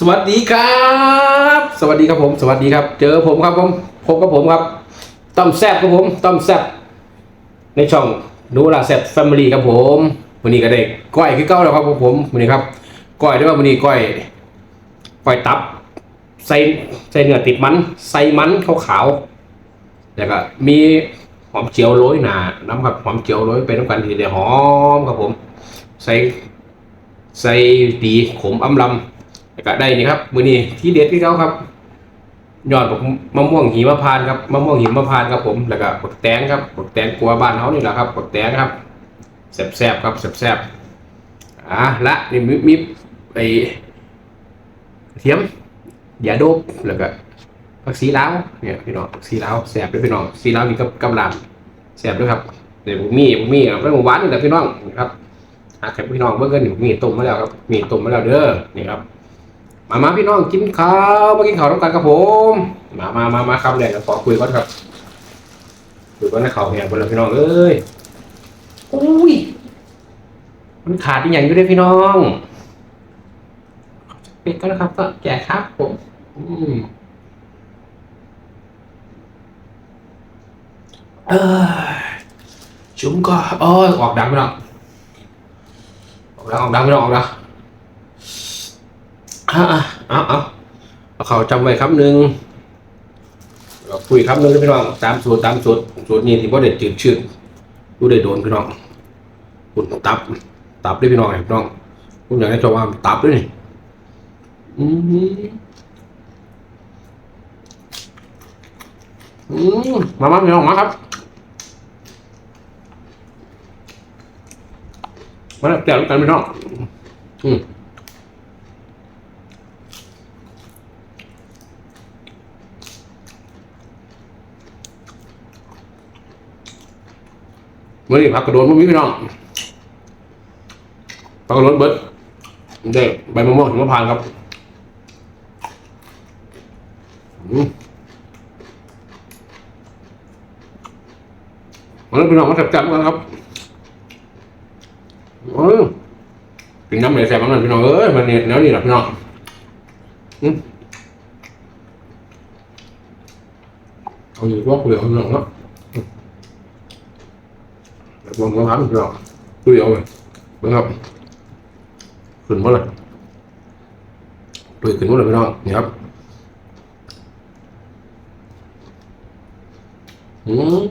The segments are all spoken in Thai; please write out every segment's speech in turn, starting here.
สวัสดีครับ สวัสดีครับผม สวัสดีครับ เจอผมครับผมพบกับผมครับต้อมแซบครับผมต้อมแซบในช่องนูลาแซบแฟมิลี่ครับผมวันนี้ก็ได้ก้อยคือเก้าแล้วครับผมวันนี้ครับก้อยด้วยว่าวันนี้ก้อยก้อยตับใส่ใส่เนื้อติดมันใส่มันขาวๆแล้วก็มีหอมเจียวโรยหนาน้ำครับหอมเจียวโรยไปน้ำกันทีเดียวหอมครับผม ใส่ใส่ดีขมอำลำ แล้วก็ได้นี่ครับ มือนี้ที่เด็ดที่เขาครับยอดบักมะม่วงหิมะพานต์ครับมะม่วงหิมะพานต์ครับผมแล้วก็บักแตงครับบักแตงกลัวบ้านเขานี่แหละครับบักแตงครับแซ่บๆครับแซ่บๆอะละนี่มีมีไอเทียมยาโดบแล้วก็ผักสีลาวเนี่ยพี่น้องสีลาวแซ่บด้วยพี่น้องสีลาวนี่กับกับลำแซ่บด้วยครับเดี๋ยวผมมีผมมีครับแล้วหมูหวานนี่แหละพี่น้องนะครับหากใครพี่น้องเบิ่งกันนี่ผมมีต้มมาแล้วครับมีต้มมาแล้วเด้อนี่ครับ มามาพี่น้องกินข้าวมากินข้าวต้องกันครับผม มามามามาครับเนี่ยขอคุยก่อนครับ คุยก่อนนะข่าวแหงบนแล้วพี่น้องเอ้ยอุ้ยมันขาดอีกอย่างอยู่ด้วยพี่น้องปิดก็นะครับ ก็แก่ครับผม อืมเออชุมก็เออออกดังพี่น้องออกดังออกดังพี่น้องออกดัง อะอะเอาเอาเอาเขาจำไว้ครับหนึ่งเราคุยครับหนึ่งพี่น้องตามสูตรตามสูตรสูตรนี้ที่พ่อเด็ดจืดชืดดูได้โดนพี่น้องคุณตับ ตับด้วยพี่น้องไอ้พี่น้องคุณอยากให้ชมว่าตับด้วยนี่อืมอืมมามาพี่น้องมาครับมาแล้วแจกกันพี่น้องอืม เมื่อนี้ผักกระโดนมันมีพี่น้องผักกระโดนเบิดได้ใบมะม่วงหิมพานครับอืมมาแล้พี่น้องมาแซ่บๆกันครับเอืมกินน้ำไหลแซ่บมันพี่น้องเอ้ยมันเนี่ยแนวนี้แหละพี่น้องอืมเอาอยู่ว่าคุยเอาพี่น้องเนาะ ลองลองทำดูเอาดูเอาเลยเบิ่งครับขึ้นมาเลยดูขึ้นมาเลยพี่น้องนี่ครับอืม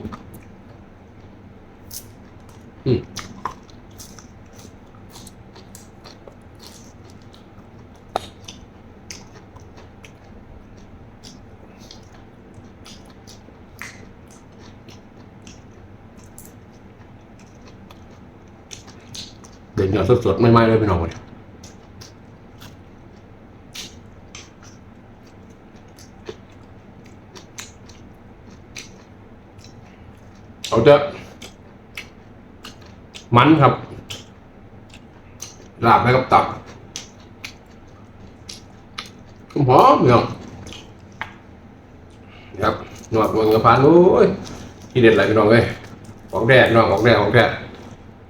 เด็ดเนื้อสดๆไม่ไหม้เลยพี่น้องเลยเขาจะมันครับลาบไปกับตับหอมเนาะนี่ครับหนวดบนกระพานโอ้ยที่เด็ดอะไรพี่น้องเอ้ยของแดดน้องของแดดของแดด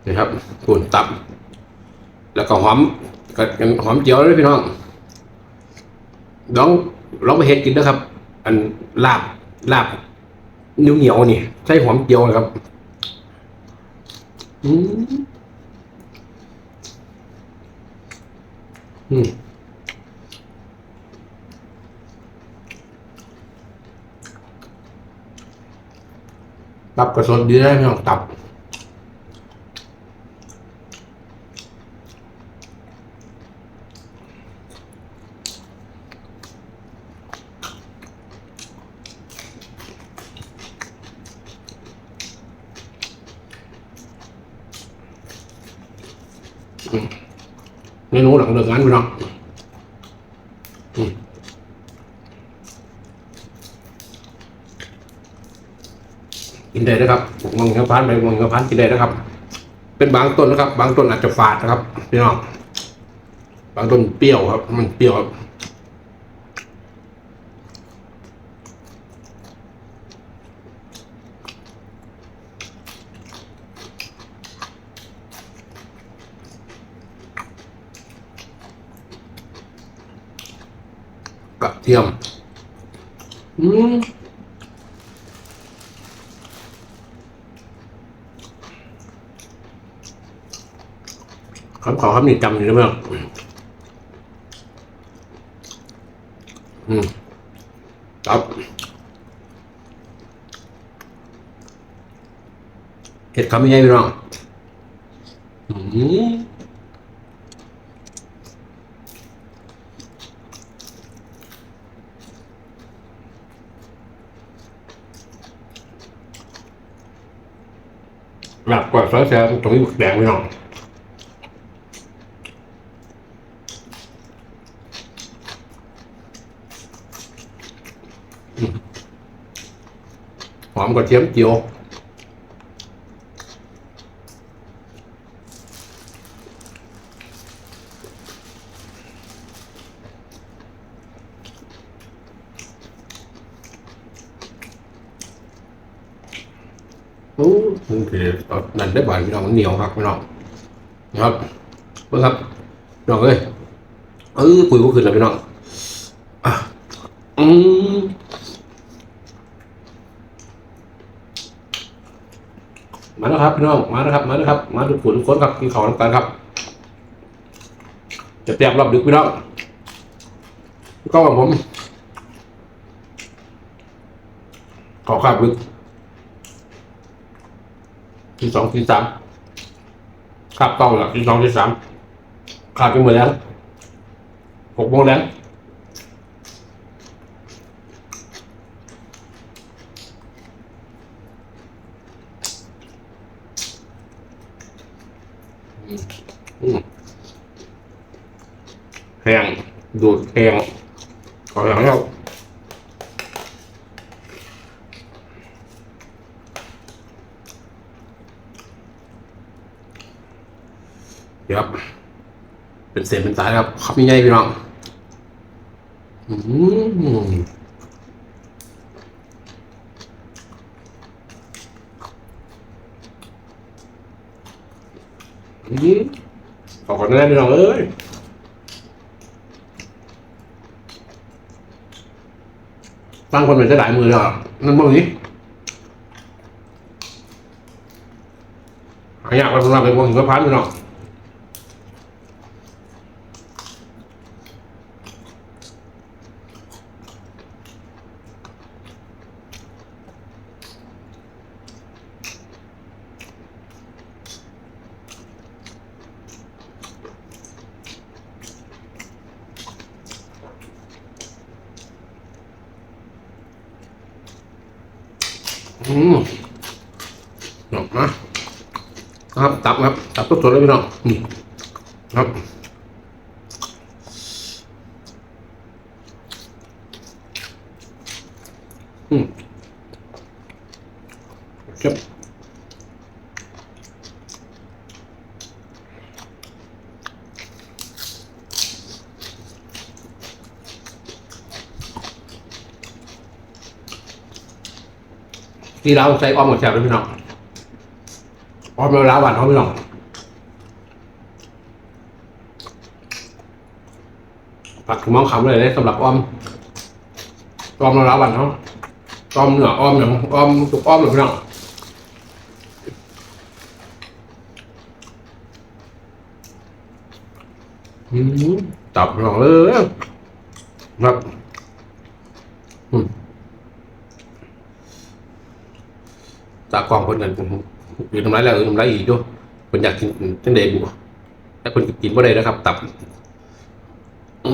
นี่ครับปุ่นตับ แล้วก็หอมก็ยังหอมเจียวเลยพี่น้องลองลองไปเฮ็ดกินนะครับ อันลาบลาบเหนียวเหนียวนี่ใช้หอมเจียวนะครับอืมอืมตับกระสดดีได้พี่น้องตับ เมนูหลังเลิกงานพี่น้องอินได้นะครับมังกรพันไปมังกรพันกินได้นะครับ เป็นบางต้นนะครับ บางต้นอาจจะฝาดนะครับพี่น้องบางต้นเปรี้ยวครับ มันเปรี้ยวครับ กระ เทียมอืมคำขอคำนี้จำอยู่ได้ไหมอืมครับเห็ดคำยังไงพี่น้องอืม หลับกว่าซอยแซ่บตรงนี้แดงพี่น้องหอมกระเทียมเจียวโอ้มันคือันได้บ่อยพี่น้องมันเหนียวครับพี่น้องนะครับเพื่อครับน้องเอ้ยเออคุยก็ขึ้นแล้วพี่น้องอะอืมมาแล้วครับพี่น้องมาแล้วครับมาแล้วครับ มาทุกคนทุกคนครับกินข้าวน้ำกันครับ จะเตรียมรอบดึกพี่น้องก็ของผมขอข้าวดึก ที่สองที่สามคาบเก้าหลักที่สองที่สามขาดไปหมดแล้วหกโมงแล้วแห้งดูดแห้งขอหลังแล้วเดี๋ยวครับ เป็นเศษเป็นสายครับครับยังไงพี่น้องอืมอืมขอขอแน่พี่น้องเอ้ยตั้งคนเป็นจะหลายมือแล้วอะนั่นบ้างนี้หายากไปสำหรับเป็นวกหินกระพันพี่น้อง อืมหนาะนะครับ ตับครับ ตับสดๆเลยพี่น้องนี่ครับ ที่เราใช้อ้อมกับแซ่บเลยพี่น้องอ้อมแล้วลาหวานเขาพี่น้องผักถึงมองคำเลยได้สำหรับอ้อมอ้อมแล้วลาหวานเขาอ้อมเนื้ออ้อมอย่างอ้อมสุกอ้อมเลยพี่น้องอืมตับพี่องเลยครับอืมากล้องคนนั้นผมอยู่ทำไรายแล้วทำไรายอีกด้วยคนอยากกินจังเดบุแต่คนกินบ่ได้นะครับ ตับ อื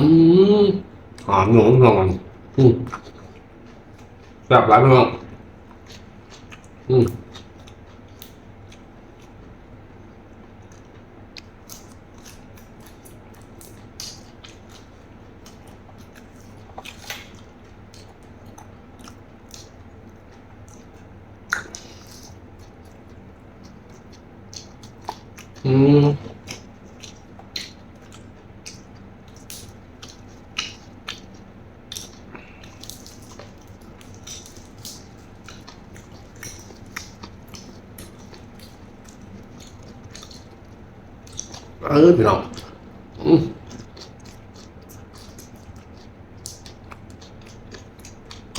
มหอมหนุ่มหอมอืมแซ่บหลายพี่น้องอืมอืมเออพี่น้องอืม กร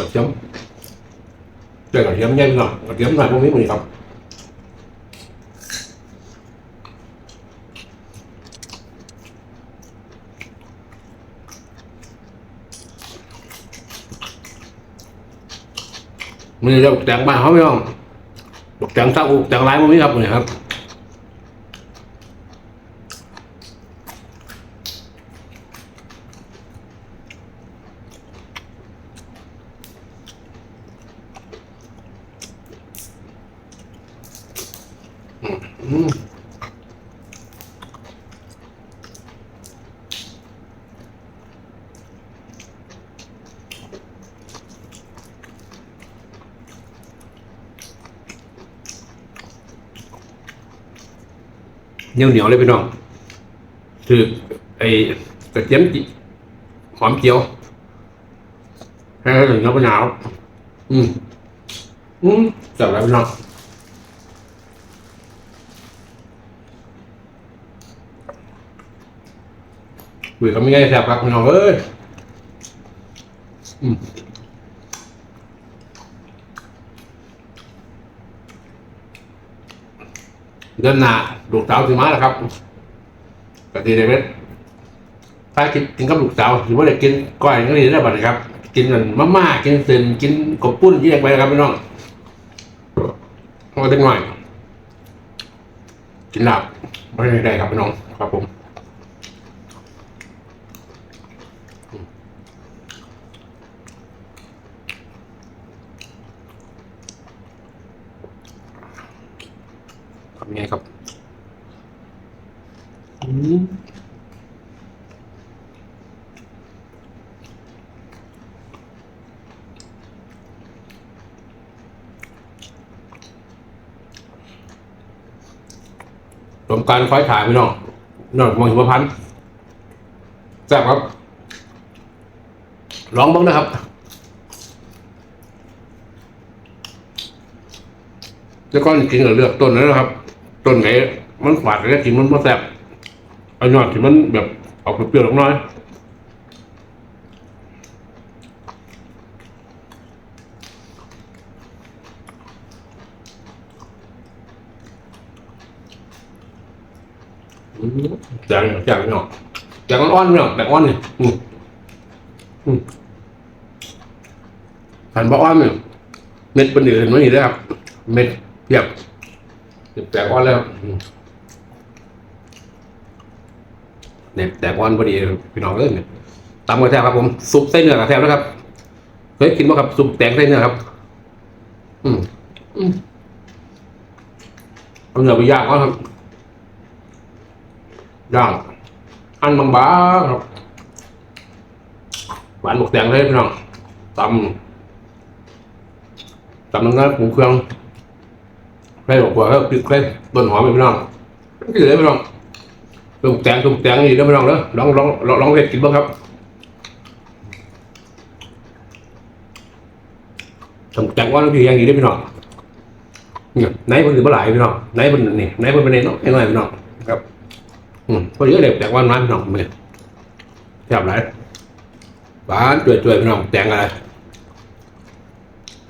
ะเทียมเจอกระเทียมใมันจะตกแต่งบ้านเขาไม่ต้องตกแต่งเศร้าบกแต่งไร้ายมันไม่ครับเลยครับ เหนียวเหนียวเลยพี่น้องคือไอ้กระเทียมจิหอมเจียวให้ถึงน้ำมะนาวอืมอืมจับแล้วพี่น้องคุยกันไม่ง่ายแซ่บครับพี่น้องเอ้ยอืม เดินหน้าลูกสาวถึงมาแล้วครับกติเดวิดถ้ากินกินกับลูกสาวถือว่าได้กินก้อยก็ดีได้บ้างครับ กินกันมาม่ากินเส้นกินกบปุ้นแยกไปนะครับพี่น้องเอาเล็กหน่อยกินหลับไม่ได้ครับพี่น้องครับผมำไงครับอืมรวมการคอยถายพี่น้องนอกมองหิมพันธ์แซ่บครับ ลองบ้างนะครับ แล้วก็กินกับเลือกต้นนั้นนะครับ ต้นไหนมันฝาดแล้วกินมันไม่แซ่บเอายอดที่มันแบบออกเปรี้ยวๆล็กน้อยอืมแจงแจงเนาะแจงอ่อนเนาะแจงอ่อนนี่อืมอืมหันบ่อ่อนเนี่ยเม็ดเป็นอื่นไม่มีเลยครับ เม็ดเพียบ แตกอ่อนแล้วเนี่ยแตกอ่อนพอดีพี่น้องเอ้ยเนี่ยตำกระแทบครับผมซุปไส้เนื้อกระแทบนะครับเคยกินไหมครับซุปแตงไส้เนื้อครับ อืมอืมเอาเนื้อไปย่างก่อนครับย่างอันบางๆครับหวานหมกแตงเลยพี่น้องตำตำน้ำเนื้อปรุงเครื่อง ไม่บอกว่าเขาปิดเคล็ดต้นหอมไปพี่น้องกินเลยพี่น้องตุ่มแตงตุ่มแตงนี่เด้อพี่น้องเด้อลองลองลองลองเล่นกินบ้างครับตุ่มแตงว่าเราพี่ยังดีเด้อพี่น้องเนี่ยไหนเพิ่นสิบ่หลายพี่น้องไหนเพิ่นนี่ไหนเพิ่นเป็นเน้องน้อยพี่น้องครับ อืมพอเยอะเลยแตงว่าน้อยพี่น้องมื้อนี้แซ่บหลายหวานจ่วยๆพี่น้องแตงอะไร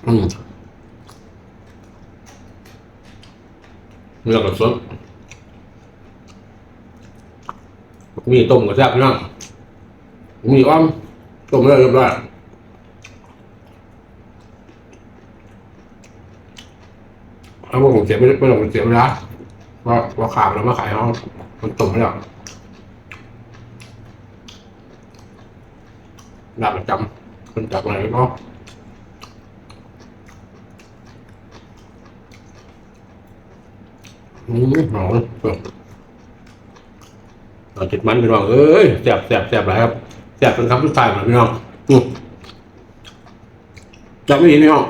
อืม เนื้อกับสดมีต้มกับแซ่บพี่น้องมีอ้อมต้มแล้วเรียบร้อยถ้าพวกผมเสียไม่ได้ไม่ต้องเสียเวลาเพราะว่าขาดแล้วมาขายเขามันต้มไม่ได้หน้าประจำคนจากไหนก็ อืมหอมเอาจิตมันพี่น้องเอ้ยแสบแสบแสบหลายครับแสบเป็นคำสุดท้ายของพี่น้องจับไม่ดีพี่น้อง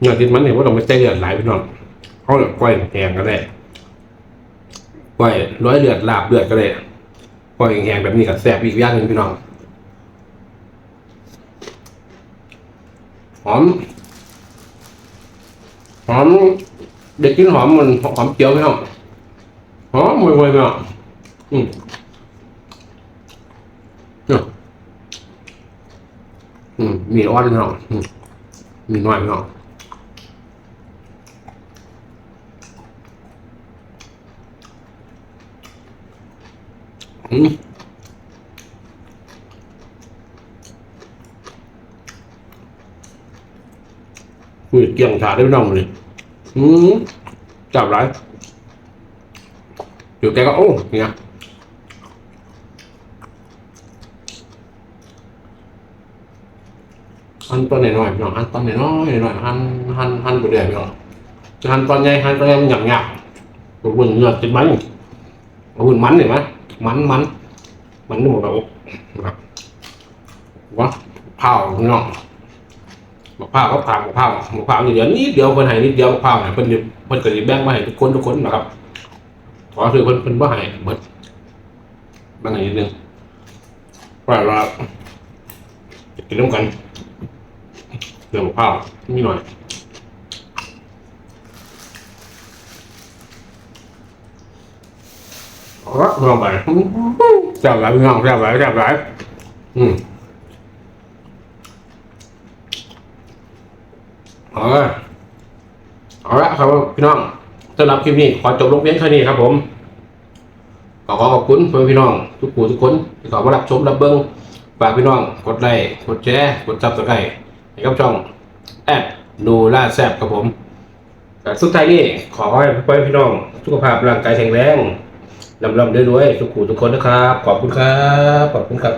เนื้อติดมันเนี่ยว่าต้องไปใช้เลือดหลายพี่น้องเขาแบบก้อยแหงก็ได้ก้อยร้อยเลือดลาบเลือดก็ได้ก้อยแหงแบบนี้กับแสบอีกอย่างหนึ่งพี่น้องหอม หอมเด็กกินหอมมันหอมเจียวไหมครับหอมมวยมวยไหมครับอืมเนี่ยมีอ้อนพี่น้องอืมมีน้อยพี่น้องอืมุยเกี่ยงขาได้พี่น้องเลยอืมจับไรอยู่แกก็โอ้เนี่ยหั่นตอนหน้อยๆพี่น้องหั่นตอนหน้อยๆหน่อยๆหั่นหั่นหั่นไปเรื่อยพี่น้องจะหั่นตอนใหญ่หั่นตอนใหญ่มันหยาบหยาบตัวบุญเนื้อติดมันตัวบุญมันเห็นไหมมันมันมันนี่หมดแล้วแบบว่าเผาพี่น้อง มะพร้าวก็ผ่านมะพร้าวมะพร้าวนี่เดียวนิดเดียวคนให้นิดเดียวมะพร้าวเนี่ยเพิ่นเพิ่นก็สิแบ่งมาให้ทุกคนทุกคนนะครับขอคือเพิ่นเพิ่นบ่ให้เบิดบางอย่างนิดนึงว่าเราจะกินร่วมกันเรื่องมะพร้าวนิดหน่อยเอาลงไปแซ่บหลายพี่น้องแซ่บหลายแซ่บหลายอืม เอาละเอาละครับพี่น้องสำหรับคลิปนี้ขอจบลงเพียงเท่นี้ครับผมขอขอขอบคุณเพื่อนพี่น้อง ทุกผู้ทุกคนที่ขอมารับชมรับเบิ้งฝากพี่น้อง กดไลค์กดแชร์กดซับสไครต์ให้กับช่องแอดนูล่าแซบครับผมแต่สุดท้ายนี้ขอให้เพื่อนพี่น้อง สุขภาพร่างกายแข็งแรงลำลำด้วยๆทุกผู้ทุกคนนะครับ ขอบคุณครับ ขอบคุณครับ